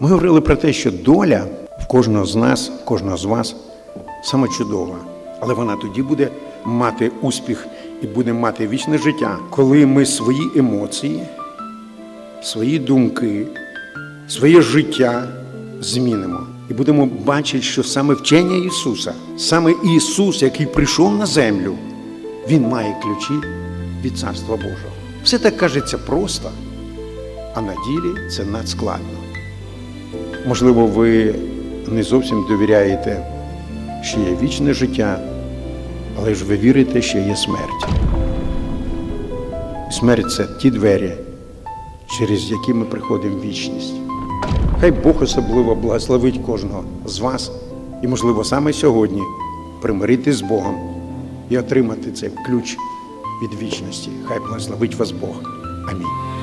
Ми говорили про те, що доля в кожного з нас, в кожного з вас саме чудова. Але вона тоді буде мати успіх і буде мати вічне життя, коли ми свої емоції, свої думки, своє життя змінимо. І будемо бачити, що саме вчення Ісуса, саме Ісус, який прийшов на землю, Він має ключі від Царства Божого. Все так кажеться просто, а на ділі це надскладно. Можливо, ви не зовсім довіряєте, що є вічне життя, але ж ви вірите, що є смерть. Смерть це ті двері, через які ми приходимо в вічність. Хай Бог особливо благословить кожного з вас і, можливо, саме сьогодні примиритись з Богом і отримати цей ключ від вічності. Хай благословить вас Бог. Амінь.